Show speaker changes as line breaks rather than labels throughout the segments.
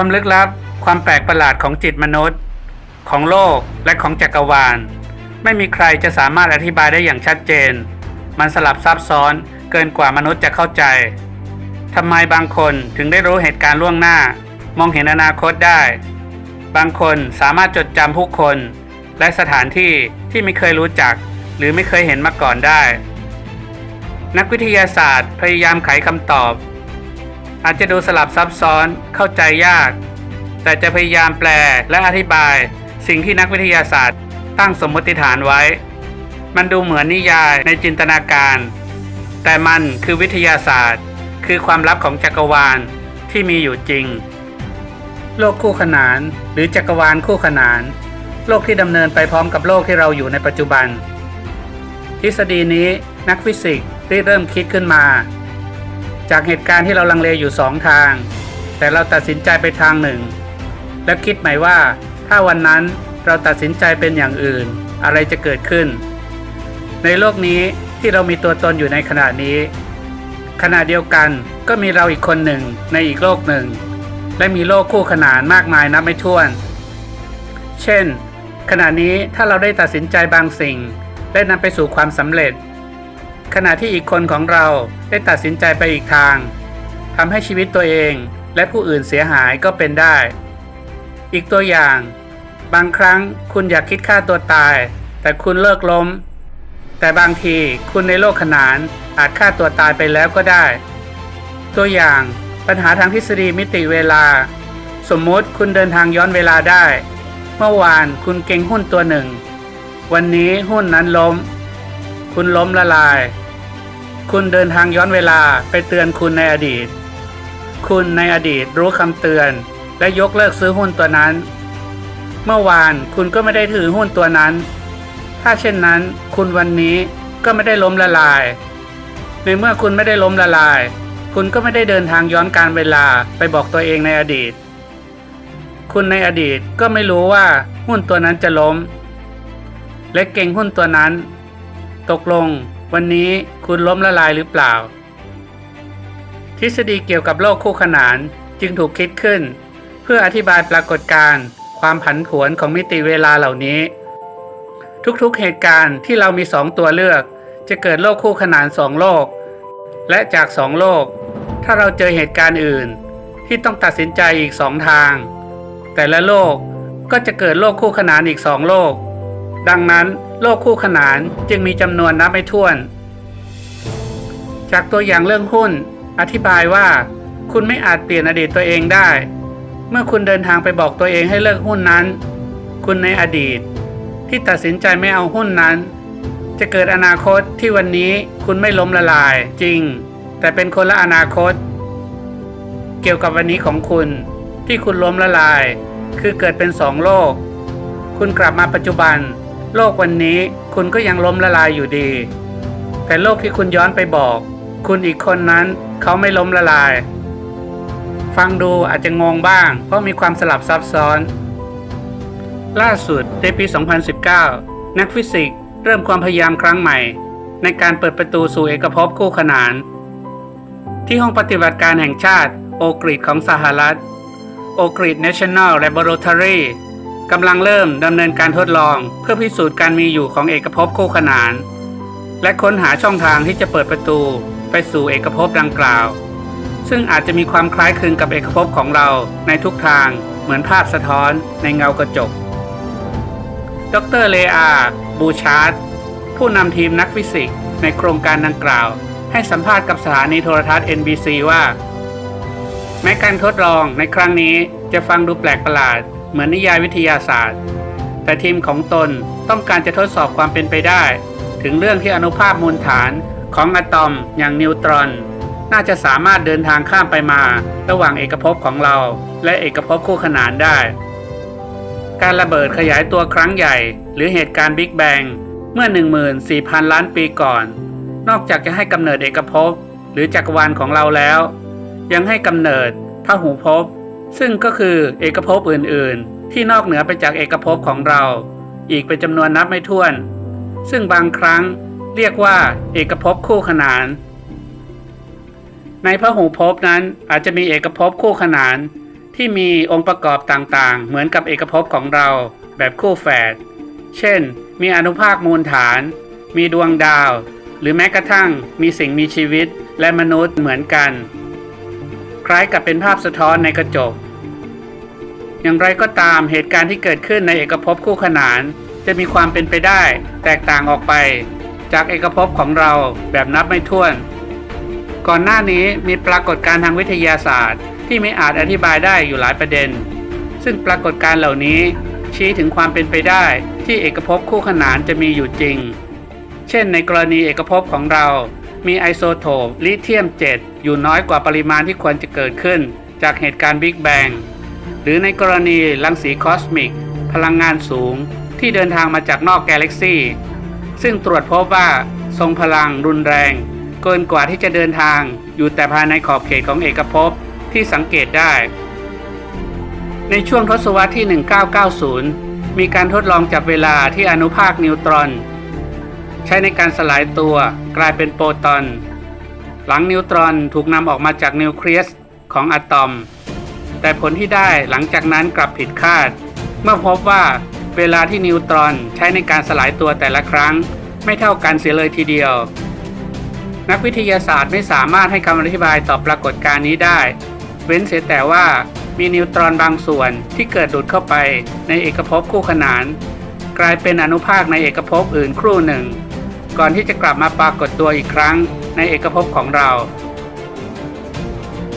ความลึกลับ ความแปลกประหลาดของจิตมนุษย์ ของโลกและของจักรวาล ไม่มีใครจะสามารถอธิบายได้อย่างชัดเจน มันสลับซับซ้อนเกินกว่ามนุษย์จะเข้าใจทำไมบางคนถึงได้รู้เหตุการณ์ล่วงหน้า มองเห็นอนาคตได้ บางคนสามารถจดจำผู้คน และสถานที่ที่ไม่เคยรู้จัก หรือไม่เคยเห็นมาก่อนได้ นักวิทยาศาสตร์พยายามไขคำตอบ อาจจะดูสลับซับซ้อนเข้าใจยาก แต่จะพยายามแปลและอธิบาย สิ่งที่นักวิทยาศาสตร์ ตั้งสมมติฐานไว้ มันดูเหมือนนิยายในจินตนาการ แต่มันคือวิทยาศาสตร์ คือความลับของจักรวาลที่มีอยู่จริง โลกคู่ขนาน หรือจักรวาลคู่ขนาน โลกที่ดำเนินไปพร้อมกับโลกที่เราอยู่ในปัจจุบัน ทฤษฎีนี้นักฟิสิกส์ได้เริ่มคิดขึ้นมา จากเหตุการณ์ที่เราลังเลอยู่สองทาง แต่เราตัดสินใจไปทางหนึ่ง และคิดใหม่ว่า ถ้าวันนั้นเราตัดสินใจเป็นอย่างอื่น อะไรจะเกิดขึ้น ในโลกนี้ที่เรามีตัวตนอยู่ในขณะนี้ ขณะเดียวกันก็มีเราอีกคนหนึ่งในอีกโลกหนึ่ง และมีโลกคู่ขนานมากมายนับไม่ถ้วน เช่น ขณะนี้ถ้าเราได้ตัดสินใจบางสิ่ง ได้นำไปสู่ความสำเร็จ ขณะที่อีกคนของเราได้ตัดสินใจไปอีกทางทำให้ชีวิตตัวเองและผู้อื่นเสียหายก็เป็นได้ อีกตัวอย่าง บางครั้งคุณอยากคิดฆ่าตัวตาย แต่คุณเลิกล้ม แต่บางทีคุณในโลกขนานอาจฆ่าตัวตายไปแล้วก็ได้ ตัวอย่างปัญหาทางทฤษฎีมิติเวลา สมมุติคุณเดินทางย้อนเวลาได้ เมื่อวานคุณเก่งหุ้นตัวหนึ่ง วันนี้หุ้นนั้นล้ม คุณล้มละลาย คุณเดินทางย้อนเวลาไปเตือนคุณในอดีต คุณในอดีตรู้คำเตือน และยกเลิกซื้อหุ้นตัวนั้น เมื่อวานคุณก็ไม่ได้ถือหุ้นตัวนั้น ถ้าเช่นนั้น คุณวันนี้ก็ไม่ได้ล้มละลาย ในเมื่อคุณไม่ได้ล้มละลาย คุณก็ไม่ได้เดินทางย้อนการเวลาไปบอกตัวเองในอดีต คุณในอดีตก็ไม่รู้ว่าหุ้นตัวนั้นจะล้ม และเก่งหุ้นตัวนั้น ตกลง วันนี้คุณล้มละลายหรือเปล่า ทฤษฎีเกี่ยวกับโลกคู่ขนานจึงถูกคิดขึ้น เพื่ออธิบายปรากฏการณ์ ความผันผวนของมิติเวลาเหล่านี้ ทุกๆเหตุการณ์ที่เรามีสองตัวเลือก จะเกิดโลกคู่ขนานสองโลก และจากสองโลก ถ้าเราเจอเหตุการณ์อื่น ที่ต้องตัดสินใจอีกสองทาง แต่ละโลกก็จะเกิดโลกคู่ขนานอีกสองโลก ดังนั้นโลกคู่ขนานจึงมีจำนวนนับไม่ถ้วน จากตัวอย่างเรื่องหุ้น อธิบายว่า คุณไม่อาจเปลี่ยนอดีตตัวเองได้ เมื่อคุณเดินทางไปบอกตัวเองให้เลิกหุ้นนั้น คุณในอดีต ที่ตัดสินใจไม่เอาหุ้นนั้น จะเกิดอนาคตที่วันนี้คุณไม่ล้มละลายจริง แต่เป็นคนละอนาคต เกี่ยวกับวันนี้ของคุณที่คุณล้มละลาย คือเกิดเป็นสองโลก คุณกลับมาปัจจุบัน โลกวันนี้คุณก็ยังล้มละลายอยู่ดี แต่โลกที่คุณย้อนไปบอก คุณอีกคนนั้นเขาไม่ล้มละลาย ฟังดูอาจจะงงบ้าง เพราะมีความสลับซับซ้อน ล่าสุดในปี 2019 นักฟิสิกส์เริ่มความพยายามครั้งใหม่ ในการเปิดประตูสู่เอกภพคู่ขนาน ที่ห้องปฏิบัติการแห่งชาติโอกริดของสหรัฐโอกริด National Laboratory กำลังเริ่มดำเนินการทดลองเพื่อพิสูจน์การมีอยู่ของเอกภพคู่ขนาน และค้นหาช่องทางที่จะเปิดประตูไปสู่เอกภพดังกล่าว ซึ่งอาจจะมีความคล้ายคลึงกับเอกภพของเราในทุกทางเหมือนภาพสะท้อนในเงากระจก ดรเลอาบูชาร์ดผู้นำทีมนักฟิสิกส์ในโครงการดังกล่าว ให้สัมภาษณ์กับสถานีโทรทัศน์ NBC ว่า แม้การทดลองในครั้งนี้จะฟังดูแปลกประหลาด เหมือนนิยายวิทยาศาสตร์ แต่ทีมของตนต้องการจะทดสอบความเป็นไปได้ ถึงเรื่องที่อนุภาคมูลฐานของอะตอมอย่างนิวตรอน น่าจะสามารถเดินทางข้ามไปมา ระหว่างเอกภพของเรา และเอกภพคู่ขนานได้ การระเบิดขยายตัวครั้งใหญ่ หรือเหตุการณ์บิ๊กแบงเมื่อ 14,000 ล้านปีก่อน นอกจากจะให้กำเนิดเอกภพหรือจักรวาลของเราแล้ว ยังให้กำเนิดพหูภพ ซึ่งก็คือเอกภพอื่นๆ ที่นอกเหนือไปจากเอกภพของเรา อีกเป็นจำนวนนับไม่ถ้วน ซึ่งบางครั้งเรียกว่าเอกภพคู่ขนาน ในพระหูภพนั้นอาจจะมีเอกภพคู่ขนาน ที่มีองค์ประกอบต่างๆ เหมือนกับเอกภพของเราแบบคู่แฝด เช่น มีอนุภาคมูลฐาน มีดวงดาว หรือแม้กระทั่งมีสิ่งมีชีวิตและมนุษย์เหมือนกัน คล้ายกับเป็นภาพสะท้อนในกระจก อย่างไรก็ตามเหตุการณ์ที่เกิดขึ้นในเอกภพคู่ขนาน จะมีความเป็นไปได้แตกต่างออกไป จากเอกภพของเราแบบนับไม่ถ้วน ก่อนหน้านี้มีปรากฏการณ์ทางวิทยาศาสตร์ ที่ไม่อาจอธิบายได้อยู่หลายประเด็น ซึ่งปรากฏการณ์เหล่านี้ชี้ถึงความเป็นไปได้ที่เอกภพคู่ขนานจะมีอยู่จริง เช่นในกรณีเอกภพของเรา มีไอโซโทปลิเธียม 7 อยู่น้อยกว่าปริมาณที่ควรจะเกิดขึ้น จากเหตุการณ์บิ๊กแบงหรือในกรณีรังสีคอสมิก พลังงานสูง ที่เดินทางมาจากนอกกาแล็กซีซึ่งตรวจพบว่าทรงพลังรุนแรง เกินกว่าที่จะเดินทางอยู่แต่ภายในขอบเขตของเอกภพที่สังเกตได้ ในช่วงทศวรรษที่ 1990 มีการทดลองจับเวลาที่อนุภาคนิวตรอน ใช้ในการสลายตัวกลายเป็นโปรตอน หลังนิวตรอนถูกนำออกมาจากนิวเคลียสของอะตอม แต่ผลที่ได้หลังจากนั้นกลับผิดคาด เมื่อพบว่าเวลาที่นิวตรอนใช้ในการสลายตัวแต่ละครั้ง ไม่เท่ากันเสียเลยทีเดียว นักวิทยาศาสตร์ไม่สามารถให้คำอธิบายต่อปรากฏการณ์นี้ได้ เว้นเสียแต่ว่ามีนิวตรอนบางส่วนที่เกิดดูดเข้าไปในเอกภพคู่ขนาน กลายเป็นอนุภาคในเอกภพอื่นครู่หนึ่ง ก่อนที่จะกลับมาปรากฏตัวอีกครั้งในเอกภพของเรา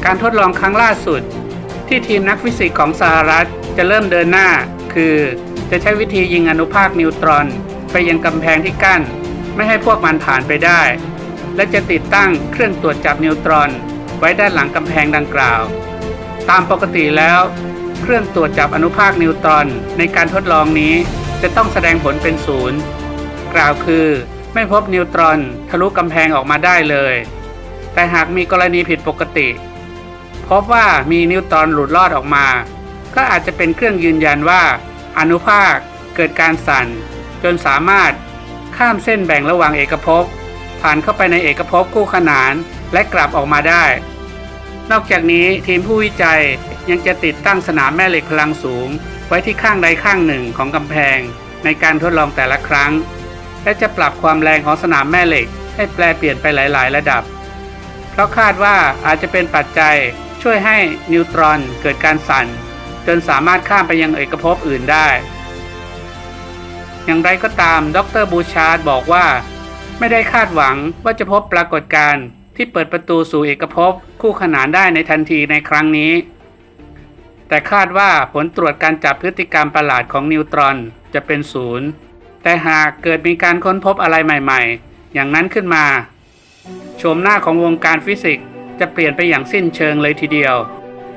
การทดลองครั้งล่าสุด ที่ทีมนักฟิสิกส์ของสหรัฐจะเริ่มเดินหน้า คือจะใช้วิธียิงอนุภาคนิวตรอน ไปยังกำแพงที่กั้น ไม่ให้พวกมันผ่านไปได้ และจะติดตั้งเครื่องตรวจจับนิวตรอน ไว้ด้านหลังกำแพงดังกล่าว ตามปกติแล้ว เครื่องตรวจจับอนุภาคนิวตรอนในการทดลองนี้จะต้องแสดงผลเป็นศูนย์กล่าวคือ ไม่พบนิวตรอนทะลุกำแพงออกมาได้เลย แต่หากมีกรณีผิดปกติ พบว่ามีนิวตรอนหลุดรอดออกมา ก็อาจจะเป็นเครื่องยืนยันว่า อนุภาคเกิดการสั่น จนสามารถข้ามเส้นแบ่งระหว่างเอกภพผ่านเข้าไปในเอกภพคู่ขนานและกลับออกมาได้ นอกจากนี้ทีมผู้วิจัยยังจะติดตั้งสนามแม่เหล็กพลังสูง ไว้ที่ข้างใดข้างหนึ่งของกำแพงในการทดลองแต่ละครั้ง และจะปรับความแรงของสนามแม่เหล็ก ให้แปลเปลี่ยนไปหลาย ๆ ระดับ เพราะคาดว่าอาจจะเป็นปัจจัยช่วยให้นิวตรอนเกิดการสั่น จนสามารถข้ามไปยังเอกภพอื่นได้ อย่างไรก็ตามดรบูชาร์ดบอกว่า ไม่ได้คาดหวังว่าจะพบปรากฏการณ์ที่เปิดประตูสู่เอกภพคู่ขนานได้ในทันทีในครั้งนี้ แต่คาดว่าผลตรวจการจับพฤติกรรมประหลาดของนิวตรอนจะเป็นศูนย์ แต่หากเกิดมีการค้นพบอะไรใหม่ๆ อย่างนั้นขึ้นมาโฉมหน้าของวงการฟิสิกส์จะเปลี่ยนไปอย่างสิ้นเชิงเลยทีเดียว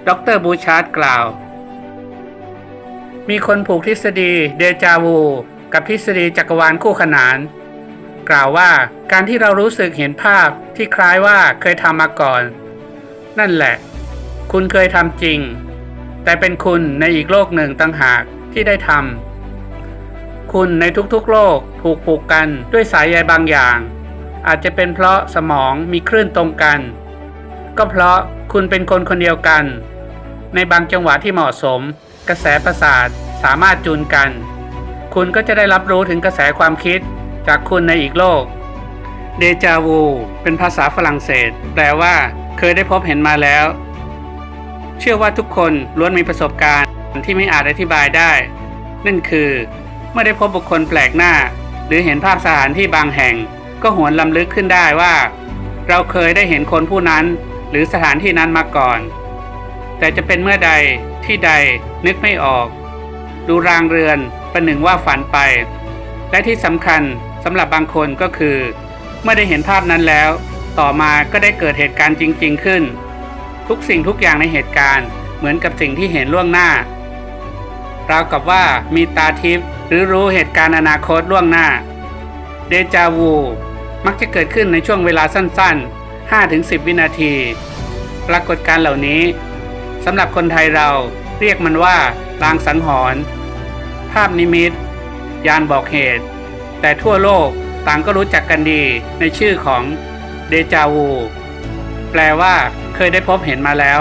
ดรบูชาร์ดกล่าว มีคนผูกทฤษฎีเดจาวู กับทฤษฎีจักรวาลคู่ขนาน กล่าวว่าการที่เรารู้สึกเห็นภาพที่คล้ายว่าเคยทำมาก่อน นั่นแหละ คุณเคยทำจริง แต่เป็นคุณในอีกโลกหนึ่งต่างหากที่ได้ทำ คุณในทุกๆ โลกถูกผูกกันด้วยสายใยบางอย่าง อาจจะเป็นเพราะสมองมีคลื่นตรงกัน ก็เพราะคุณเป็นคนคนเดียวกัน ในบางจังหวะที่เหมาะสม กระแสประสาทสามารถจูนกัน คุณก็จะได้รับรู้ถึงกระแสความคิดจากคุณในอีกโลกเดจาวูเป็นภาษาฝรั่งเศส แปลว่าเคยได้พบเห็นมาแล้ว เชื่อว่าทุกคนล้วนมีประสบการณ์ที่ไม่อาจอธิบายได้ นั่นคือ เมื่อได้พบบุคคลแปลกหน้า หรือเห็นภาพสถานที่บางแห่ง ก็หวนลำลึกขึ้นได้ว่า เราเคยได้เห็นคนผู้นั้นหรือสถานที่นั้นมาก่อน แต่จะเป็นเมื่อใดที่ใดนึกไม่ออก ดูรางเรือนประหนึ่งว่าฝันไป และที่สำคัญสำหรับบางคนก็คือ เมื่อได้เห็นภาพนั้นแล้ว ต่อมาก็ได้เกิดเหตุการณ์จริง ๆ ขึ้น ทุกสิ่งทุกอย่างในเหตุการณ์เหมือนกับสิ่งที่เห็นล่วงหน้าราวกับว่ามีตาทิพย์ รือรู้เหตุการณ์อนาคตล่วงหน้า เดจาวู มักจะเกิดขึ้นในช่วงเวลาสั้นๆ 5-10 วินาที ปรากฏการเหล่านี้สำหรับคนไทยเราเรียกมันว่าลางสังหรณ์ภาพนิมิต ยานบอกเหตุ แต่ทั่วโลกต่างก็รู้จักกันดีในชื่อของเดจาวู แปลว่าเคยได้พบเห็นมาแล้ว